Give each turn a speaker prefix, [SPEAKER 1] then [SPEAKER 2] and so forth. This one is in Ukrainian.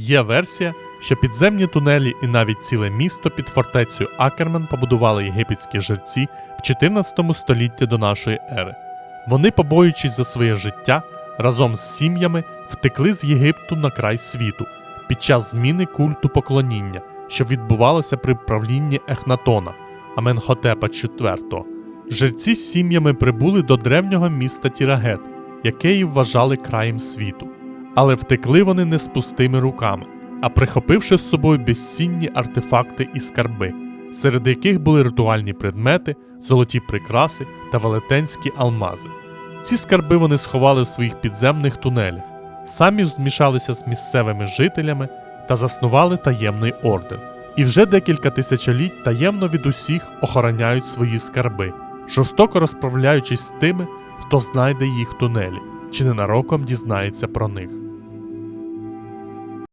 [SPEAKER 1] Є версія, що підземні тунелі і навіть ціле місто під фортецею Акермен побудували єгипетські жерці в 14 столітті до нашої ери. Вони, побоюючись за своє життя, разом з сім'ями втекли з Єгипту на край світу під час зміни культу поклоніння, що відбувалося при правлінні Ехнатона Аменхотепа IV. Жерці з сім'ями прибули до древнього міста Тірагет, яке і вважали краєм світу. Але втекли вони не з пустими руками, а прихопивши з собою безцінні артефакти і скарби, серед яких були ритуальні предмети, золоті прикраси та велетенські алмази. Ці скарби вони сховали в своїх підземних тунелях, самі ж змішалися з місцевими жителями та заснували таємний орден. І вже декілька тисячоліть таємно від усіх охороняють свої скарби, жорстоко розправляючись з тими, хто знайде їх тунелі, чи ненароком дізнається про них.